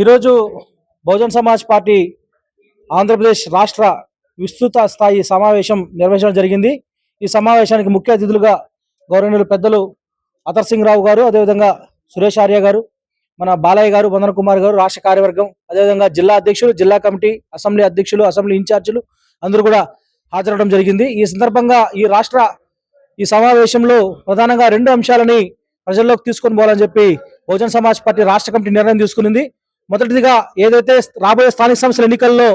ఈరోజు బహుజన్ సమాజ్ పార్టీ ఆంధ్రప్రదేశ్ రాష్ట్ర విస్తృత స్థాయి సమావేశం నిర్వహించడం జరిగింది. ఈ సమావేశానికి ముఖ్య అతిథులుగా గౌరవనీయులు పెద్దలు అతర్ సింగ్ రావు గారు అదేవిధంగా సురేష్ ఆర్య గారు మన బాలయ్య గారు వందన కుమార్ గారు రాష్ట్ర కార్యవర్గం అదేవిధంగా జిల్లా అధ్యక్షులు జిల్లా కమిటీ అసెంబ్లీ అధ్యక్షులు అసెంబ్లీ ఇన్ఛార్జీలు అందరూ కూడా హాజరవడం జరిగింది. ఈ సందర్భంగా ఈ రాష్ట్ర ఈ సమావేశంలో ప్రధానంగా రెండు అంశాలని ప్రజల్లోకి తీసుకొని పోవాలని చెప్పి బహుజన సమాజ్ పార్టీ రాష్ట్ర కమిటీ నిర్ణయం తీసుకునింది. మొదటిదిగా ఏదైతే రాబోయే స్థానిక సంస్థల ఎన్నికల్లో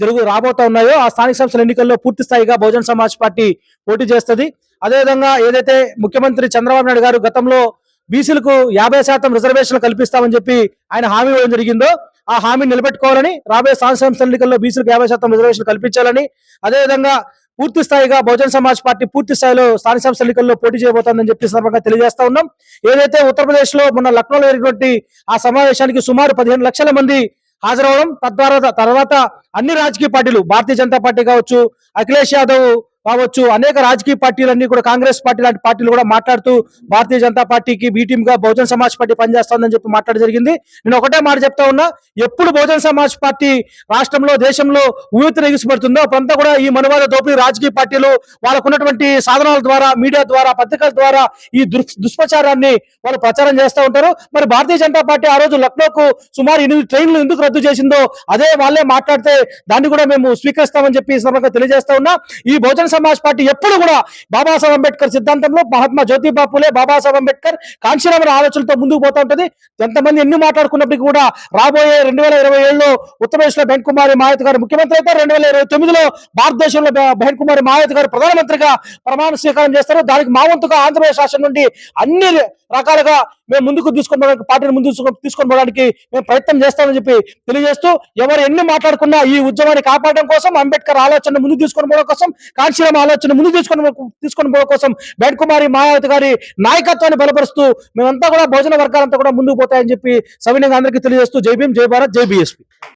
జరుగు రాబోతా ఉన్నాయో ఆ స్థానిక సంస్థల ఎన్నికల్లో పూర్తి స్థాయిగా బహుజన సమాజ్ పార్టీ పోటీ చేస్తుంది. అదేవిధంగా ఏదైతే ముఖ్యమంత్రి చంద్రబాబు నాయుడు గారు గతంలో బీసీలకు యాభై శాతం రిజర్వేషన్లు కల్పిస్తామని చెప్పి ఆయన హామీ ఇవ్వడం జరిగిందో ఆ హామీ నిలబెట్టుకోవాలని రాబోయే స్థానిక సంస్థల ఎన్నికల్లో బీసీలకు యాభై శాతం రిజర్వేషన్లు కల్పించాలని అదేవిధంగా పూర్తి స్థాయిగా బహుజన్ సమాజ్ పార్టీ పూర్తి స్థాయిలో స్థానిక సంస్థల ఎన్నికల్లో పోటీ చేయబోతోందని చెప్పి సందర్భంగా తెలియజేస్తా ఉన్నాం. ఏదైతే ఉత్తరప్రదేశ్లో మొన్న లక్నోలో జరిగినటువంటి ఆ సమావేశానికి సుమారు పదిహేను లక్షల మంది హాజరవడం తద్వారా తర్వాత అన్ని రాజకీయ పార్టీలు భారతీయ జనతా పార్టీ కావచ్చు అఖిలేష్ యాదవ్ కావచ్చు. అనేక రాజకీయ పార్టీలన్నీ కూడా కాంగ్రెస్ పార్టీ లాంటి పార్టీలు కూడా మాట్లాడుతూ భారతీయ జనతా పార్టీకి బీటీమ్గా బహుజన్ సమాజ్ పార్టీ పనిచేస్తుందని చెప్పి మాట్లాడడం జరిగింది. నేను ఒకటే మాట చెప్తా ఉన్నా ఎప్పుడు బహుజన్ సమాజ్ పార్టీ రాష్ట్రంలో దేశంలో ఊపిరి ఎగిసిపడుతుందో అప్పుడంతా కూడా ఈ మనువాద దోపిడీ రాజకీయ పార్టీలు వాళ్ళకు ఉన్నటువంటి సాధనాల ద్వారా మీడియా ద్వారా పత్రికల ద్వారా ఈ దుష్ప్రచారాన్ని వాళ్ళు ప్రచారం చేస్తూ ఉంటారు. మరి భారతీయ జనతా పార్టీ ఆ రోజు లక్నోకు సుమారు ఎనిమిది ట్రైన్లు ఎందుకు రద్దు చేసిందో అదే వాళ్ళే మాట్లాడితే దాన్ని కూడా మేము స్వీకరిస్తామని చెప్పి ఈ సందర్భంగా తెలియజేస్తా ఉన్నా. ఈ బహుజన సమాజ్ పార్టీ ఎప్పుడు కూడా బాబాసాహెబ్ అంబేద్కర్ సిద్ధాంతంలో మహాత్మా జ్యోతిబా పూలే బాబాసాహెబ్ అంబేద్కర్ కాంశీరామన్ ఆలోచనలతో ముందుకు పోతా ఉంటుంది. ఎంతమంది ఎన్ని మాట్లాడుకున్నప్పటికీ కూడా రాబోయే రెండు వేల ఇరవై ఏడులో ఉత్తరప్రదేశ్లో బెన్ కుమారి మాయత్ గారు ముఖ్యమంత్రి అయితే రెండు వేల ఇరవై తొమ్మిదిలో భారతదేశంలో బెన్ కుమారి మాయత్ గారు ప్రధానమంత్రిగా ప్రమాణ స్వీకారం చేస్తారు. దానికి మా వంతుగా ఆంధ్రప్రదేశ్ రాష్ట్రం నుండి అన్ని రకాలుగా మేము ముందుకు తీసుకొని పోవడానికి పార్టీని ముందు తీసుకొని- తీసుకొని పోవడానికి మేము ప్రయత్నం చేస్తామని చెప్పి తెలియజేస్తూ ఎవరు ఎన్ని మాట్లాడుకున్నా ఈ ఉద్యమాన్ని కాపాడడం కోసం అంబేద్కర్ ఆలోచన ముందుకు తీసుకొని పోవడం కోసం కాంశీరామ్ ఆలోచన ముందు తీసుకొని తీసుకొని పోవడం కోసం బెన్ కుమారి మాయావతి గారి నాయకత్వాన్ని బలపరుస్తూ మేమంతా కూడా భోజన వర్గాలంతా కూడా ముందుకు పోతాయని చెప్పి సవినయంగా అందరికీ తెలియజేస్తూ జై భీం జై భారత్ జై బీఎస్పీ.